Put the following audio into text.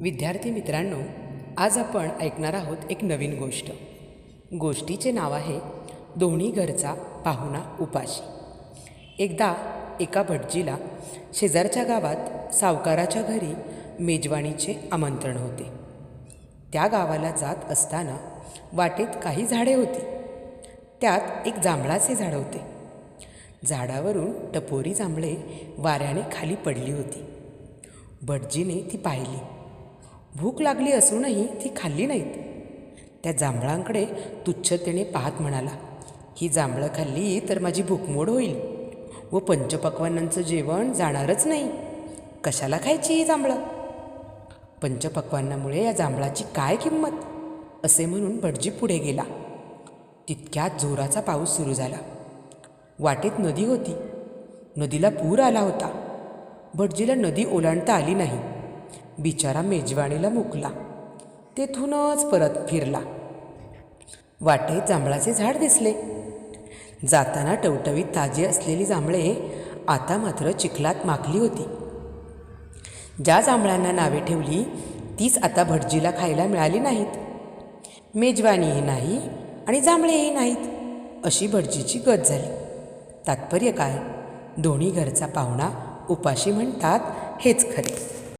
विद्यार्थी मित्रांनो आज आपण ऐकणार आहोत एक नवीन गोष्ट. गोष्टीचे नाव आहे दोन्ही घरचा पाहुणा उपाशी. एकदा एका भटजीला शेजारच्या गावात सावकाराच्या घरी मेजवानीचे आमंत्रण होते. त्या गावाला जात असताना वाटेत काही झाडे होती. त्यात एक जांभळाचे झाड होते. झाडावरून टपोरी जांभळे वाऱ्याने खाली पडली होती. भटजीने ती पाहिली. भूक लागली असूनही ती खाल्ली नाहीत. त्या जांभळांकडे तुच्छतेने पाहत म्हणाला ही जांभळं खाल्ली तर माझी भूकमोड होईल व पंचपक्वानांचं जेवण जाणारच नाही. कशाला खायची ही जांभळं? पंचपक्वानामुळे या जांभळाची काय किंमत? असे म्हणून भटजी पुढे गेला. तितक्यात जोराचा पाऊस सुरू झाला. वाटेत नदी होती. नदीला पूर आला होता. भटजीला नदी ओलांडता आली नाही. बिचारा मेजवानीला मुकला. तेथूनच परत फिरला. वाटेत जांभळाचे झाड दिसले. जाताना टवटवीत ताजी असलेली जांभळे आता मात्र चिखलात माखली होती. ज्या जांभळांना नावे ठेवली तीच आता भटजीला खायला मिळाली नाहीत. मेजवानीही नाही आणि जांभळेही नाहीत अशी भटजीची गत झाली. तात्पर्य काय? दोन्ही घरचा पाहुणा उपाशी म्हणतात हेच खरे.